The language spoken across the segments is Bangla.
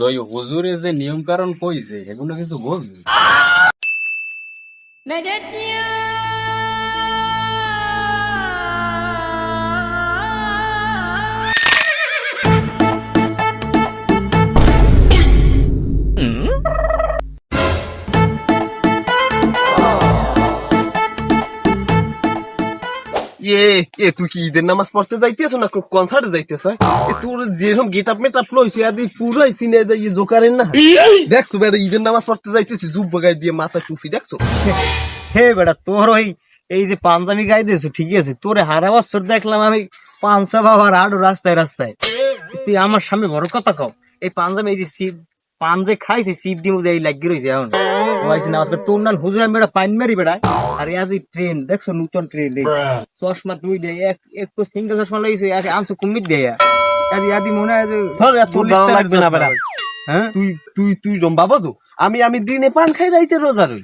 দই হুজুরে যে নিয়ম কারণ কইছে এগুলো কিছু বুঝলি এ তুই কি ঈদের নামাজ পড়তে যাইতেছ না কনসার্টে যাইতেছ? তোর যেরকম গেট আপ মেট আপ লইছে আদি পুরাই সিনে যাই ইয়ে জোকারের না। দেখছ বেটা ঈদের নামাজ পড়তে যাইতেছি জুব বাগাই দিয়ে মাথা টুপি দেখছ হে বেটা তোর ওই এই যে পাঞ্জাবি গাই দিয়েছ ঠিক আছে? তোরে হারা বছর দেখলাম আমি পাঁচশো বাবার আড়ো রাস্তায় রাস্তায়। তুই আমার সামনে বড় কথা কও। এই পাঞ্জাবি এই যে পান যে খাইছে সিপ ডিম যে লাগি রয়েছে এখন। ওয়াইছে নামাজ পড়ে তোর নাম হুজুর আমি বেটা পাইন মারি বেটা আর আজ এই ট্রেন দেখছ নতুন ট্রেন চশমা দুই দেয় এক এক তো সিঙ্গেল চশমা লাগাইছে এক আনছো কুমির দেয়। আদি আদি মনে হয় যে ধর এত লাগবে না। বেটা হ্যাঁ? তুই তুই তুই রম্বা বাজো আমি আমি দিনে পান খাই রাইতে রোজা রই।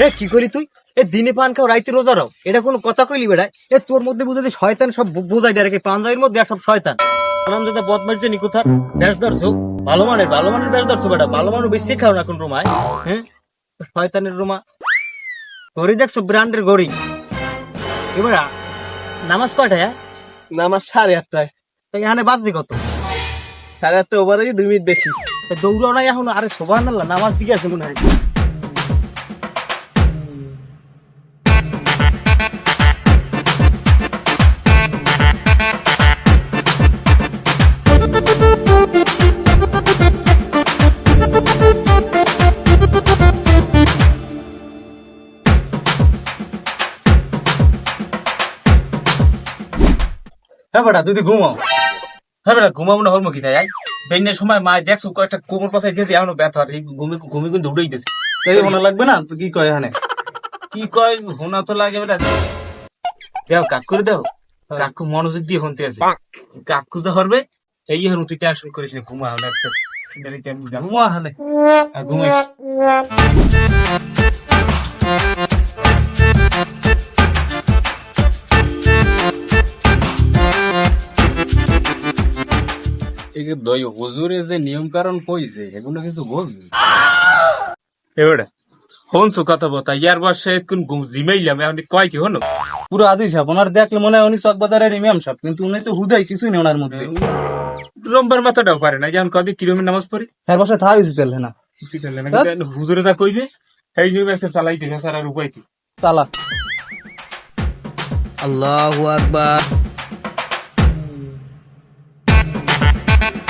এ কি করি তুই? এ দিনে পান খাও রাইতে রোজা রাও। এটা কোনো কথা কইলি বেড়া এ তোর মধ্যে বুঝে যে শয়তান সব বোঝাই ডাইরেক্ট পাঞ্জাবির মধ্যে সব শয়তান। আরাম যাতে বদমার যে নিকুথার বেশ ধরছো ভালো মানের ভালো মানের বেশ ধরছো বেটা। ভালো মানুষ বেশি খাও না এখন রুমায়। হ্যাঁ? শয়তানের রুমা। গড়ি দেখছ ব্র্যান্ডের গড়ি এবার নামাজ কয়টা হ্যাঁ? নামাজ সাড়ে আটটায়। তাই এখানে বাজছে কত? সাড়ে আটটা ওভারে দুই মিনিট বেশি। দৌড়ানো এখন? আরে সবার নামাজ দিকে আছে মনে হয়। হ্যাঁ বেটা তুই ঘুমাও। হ্যাঁ বেটা ঘুমাবো না হরমো কি তাই? আই বেনের সময় মা দেখছ কয়েকটা কোমর পাশাই দিয়েছে এখনও ব্যথা। এই ঘুমি ঘুমি কিন্তু উড়েই দিয়েছে তাই মনে লাগবে না? তুই কি কয় এখানে? কি কয় হোনা তো লাগে বেটা। দেও কাক করে দেও। কাকু মনোযোগ দিয়ে শুনতে আছে। কাকু যা হরবে এই হরু তুই টেনশন করিস না ঘুমা হলে একসাথে। ঘুমা হলে। ঘুমাইস। হুজুরে যে নিয়ম কারণ কইছে এগুলো কিছু বুঝলি এবারে হনছো কথা বতা ইয়ার বসে কোন জিমাইলাম এখন কয় কি হনো পুরো আদি সাহেব ওনার দেখলে মনে হয় উনি চকবাজারের ইমাম সাহেব কিন্তু উনি তো হুদাই কিছুই নেই ওনার মধ্যে। রোমবার মাথাটাও পারে না যখন কদি কিরমের নামাজ পড়ি? তার বাসায় থাকা উচিত তাহলে না। হুজুরে যা কইবে এই নিয়ম একটা চালাই দিবে স্যার আর উপায় কি? তালা। আল্লাহু আকবার।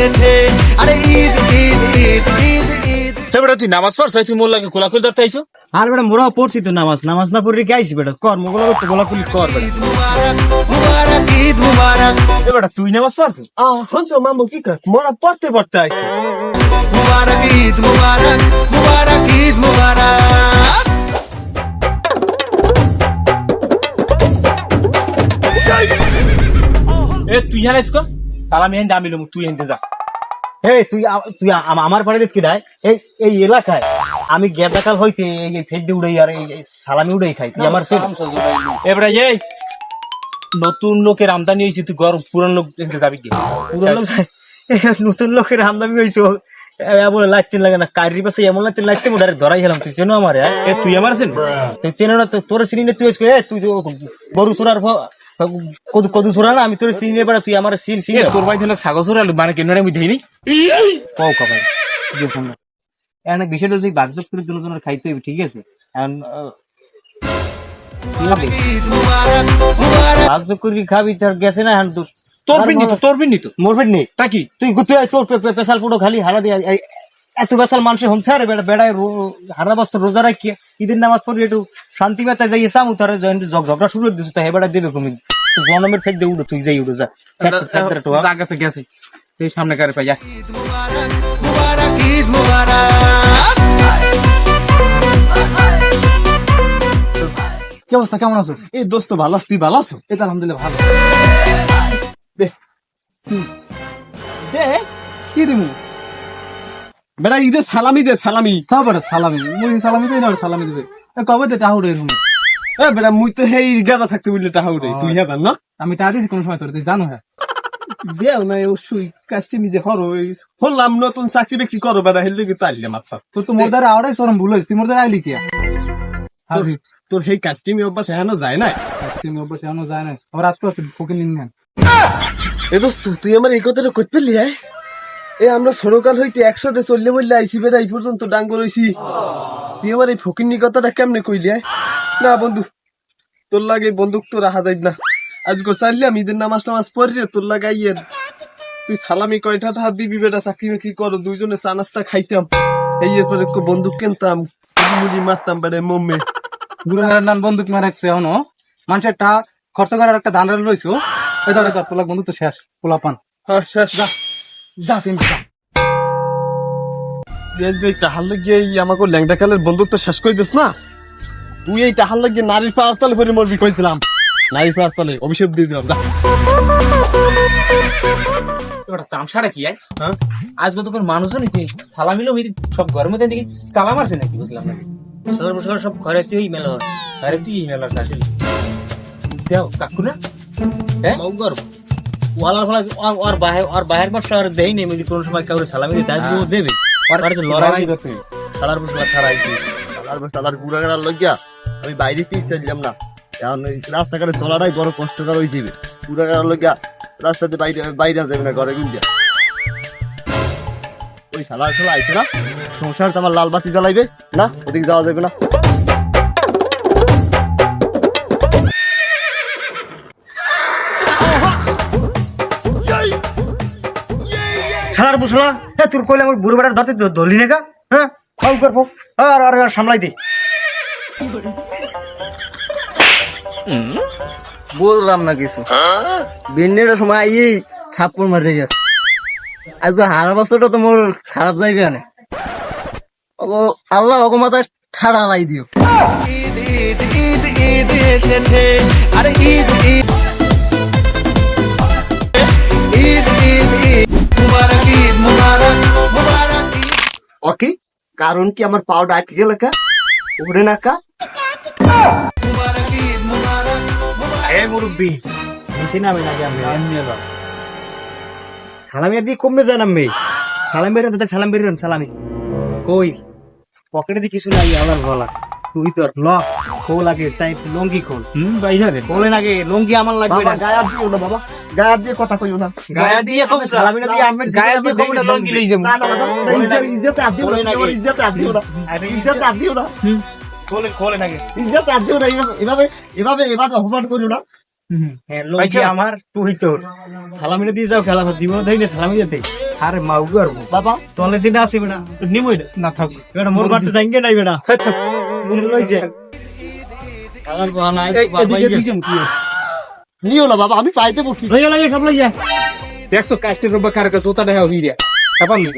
এসেছে আরে ঈদ ঈদ ঈদ ঈদ ঈদ। এবারে তুই নামাজ পড়ছ? তুই মোর লাগে কোলাকুল ধরতে আইছো? আর বেটা মোরাও পড়ছি তো নামাজ। নামাজ না পড়ে রেখে আইসি বেটা? কর মোগুলো করতে গোলাকুলি কর বেটা। মুবারক ঈদ মুবারক। এবারে তুই নামাজ পড়ছ? আহ শুনছো মামু কি কর মোরা পড়তে পড়তে আইছে। মুবারক ঈদ মুবারক মুবারক ঈদ মুবারক। এ তুই জানিস কো তাহলে আমি জামিল তুই হেন যা। এই তুই তুই আমার বাড়িতে কি রায় এই এই এলাকায় আমি গেদাকাল হইতে এই এই ফেদ উড়াই আর এই সালামি উড়াই খাই তুই আমার এবারে এই নতুন লোকের আমদানি হয়েছে তুই গরম পুরান লোক দেখতে যাবি কি? পুরো লোক এ, নতুন লোকের আমদানি হয়েছে এমন লাগতে লাগে না কারি পাশে এমন লাগতে লাগতে মোটারে ধরাই গেলাম তুই চেনো আমার হ্যাঁ? এ তুই আমার আছেন তুই চেনো না তোর চিনি না তুই এ, তুই গরু চোরার কদু কদু চোরা না আমি তোর নেই বেড়া তুই আমার চিনি এ তোর ভাই ধরে ছাগল মানে কেন আমি দেইনি কও কবাই এখন বিষয়টা হচ্ছে বাগযোগ করে দুজনের খাইতে হইবে ঠিক আছে? এখন বাগযোগ করে খাবি তার গেছে না এখন তোর পিন্নি তো তোর পিন্নি তো। মোর ফেট নেই তা কি? তুই তুই তোর পেশাল পুরো খালি হারা দিয়ে এত পেশাল মানুষের হন থাকে বেড়া বেড়ায় রো- হারা বছর রোজা রাখি ঈদের নামাজ পড়ি একটু শান্তি বেতা যাই সামু তারে জয়েন্ট ঝগড়া শুরু করে দিচ্ছে তা হেবেড়া দেবে তুমি জনমের ফেক দিয়ে উঠো তুই যাই উঠো যা। গেছে গেছে। তুই সামনে কারে পাই মুবারক ঈদ মুবারক কি অবস্থা কেমন আছো? এই দোস্ত ভালো আছো তুই ভালো আছো? এটা আলহামদুলিল্লাহ ভালো। দে। দে কি দিমু? বেটা ঈদের সালামি দে সালামি। তারপরে সালামি। মুই সালামি দেই না সালামি দিবে এ, কবে দে টাহুড়ে এরকম এ বেটা মুই তো হেই গাদা থাকতে বললে টাহা উঠে তুই হ্যাঁ জান না? আমি টা দিছি কোন সময় তোর তুই জানো হ্যাঁ দেও না অবশ্যই কাজটি নিজে হর হলাম নতুন চাকরি বাকরি করো বেটা হেললে কি তাইলে মাথা তোর তো মোর দ্বারা আওড়াই সরম ভুল হয়েছে তুই মোর দ্বারা আইলি কিয়া হাজি তোর সেই কাজটি মি অভ্যাস এখনও যায় না তুমি অবশ্যই এমন যায় না আবার রাত আছে ফকির নিন না এ দোস্ত তুই আমার এই কথাটা করতে পারলি হ্যাঁ? এ আমরা সরকাল হইতে একশোটা চললে বললে আইসি বেড়া এই পর্যন্ত ডাঙ্গর হইছি। তুই আমার এই ফকিন্নি কথাটা কেমনে কইলি হ্যাঁ? না বন্ধু তোর লাগে বন্দুক তো রাখা যাইব না। আজকে চাইলাম ঈদের নামাজ টামাজ পড়ি রে তোর লাগে আইয়ের। তুই সালামি কয়টা টাকা দিবি বেটা চাকরি বাকরি করো দুইজনে চা নাস্তা খাইতাম। এই এরপরে বন্দুক কিনতাম মুড়ি মারতাম বেড়ে মম্মে। গুরু মেরার নান বন্দুক মেরে রাখছে এখনও। মানুষের টা খরচ করার একটা দান রইছো এই ধরে তোর বন্ধু তো শেষ পোলা পান হ্যাঁ শেষ। যা। যা তুই আজকে টাহার লাগিয়ে আমাকে ল্যাংটা কালের বন্ধুত্ব শেষ করে দিস না? তুই এই টাহার লাগিয়ে নারীর পাড়ার তলে করে মরবি কইছিলাম। নারীর পাড়ার তলে অভিশাপ দিয়ে দিলাম যা। ওটা তামসাটা কি আয় হ্যাঁ? আজকে তো কোনো মানুষও নিতে সালামিলো হইতে সব ঘরের মধ্যে দেখি তালা মারছে নাকি বুঝলাম না। সকাল সব ঘরে তুই মেলা আরে তুই ইমেল আসলে দেও কাকু না? হ্যাঁ? মৌগর ওয়ালা ফলা আর বাহে আর বাহের বর্ষ আর দেই নেই যদি কোন সময় কাউরে সালামি দিতে আজকে ও দেবে। আর তো লড়াই সালার বসে আর বাস তালার গুড়া গাড়ার আমি বাইরে তো ইচ্ছা দিলাম না। এই রাস্তাঘাটে চলাটাই বড় কষ্টকর হয়ে যাবে। গুড়া গাড়ার লাগিয়া রাস্তাতে বাইরে বাইরে যাবে না ঘরে ওই শালার শালা আইছে না? সংসার তো আমার লাল বাতি জ্বালাইবে না? ওদিকে যাওয়া যাবে না। সালার বুসলা হ্যাঁ তোর কইলে আমার বুড়ো বেড়ার দাঁতে ধরলি না কা হ্যাঁ ফাউ কর ফাউ আর আর আর সামলাই দে। বললাম না কিছু। বিন্নের সময় এই থাপ্পড় মারে গেছে। আজ হারা বছরটা তো মোর খারাপ যাইবে না। ও আল্লাহ ওকে মাথায় ঠাড়া লাই দিও। এসেছে আরে ঈদ ঈদ ঈদ ঈদ। ওকে কারণ কি আমার পাউডার আটকে গেল কা? ওরে না কা? মুবারক ঈদ মুবারক মুবারক। এ মুরব্বি নিচে নামে নাকি আমি সালামি দিয়ে কমবে যায় নামবে সালাম বেরোন দাদা সালাম বেরোন সালামি। কই? পকেটে দিয়ে কিছু নাই আমার বলা তুই তোর ল খোল আগে তাই লঙ্গি খোল। হুম বাইরে খোলেন আগে লঙ্গি আমার লাগবে না। গায়ে দিও না বাবা। গায়ে দিয়ে কথা কইও না। গায়ে দিয়ে কম সালামিটা দিয়ে আমের গায়ে দিয়ে কম লঙ্গি লই যাব। না, না, না, না, ইজ্জত- নাকি? হাত দিও না, নাকি? ইজ্জতে হাত দিও না। আরে ইজ্জতে হাত দিও না। খোলেন খোলেন আগে ইজ্জতে হাত দিও না, এভাবে- এভাবে এভাবে অপমান করিও না। হ্যাঁ আমার তুই তোর। সালামিটা দিয়ে যাও খেলা জীবন ধরে সালামি যেতে আরে মাউ করব বাবা। তলে যেটা আছে বেটা নিমো এটা। না থাক। বেটা মোর বাড়তে যাইঙ্গে নাই বেটা। মোর লই যে কালার তুই যেমন কি? নিও না বাবা আমি পাইতে বসি। লইয়া লইয়া সব লইয়া। দেখছ কাস্টের রোবা কার কাছে জোতা দেখা হইরা তারপর নিও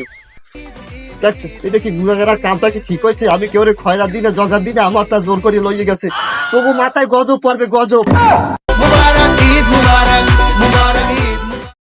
দেখছ এটা কি গুণাগারার কামটা কি ঠিক হয়েছে আমি কেউ খয়রা দিনে জগার দিনে আমারটা জোর করে লইয়ে গেছে? তবু মাথায় গজব পড়বে গজব। মুবারক ঈদ মুবারক।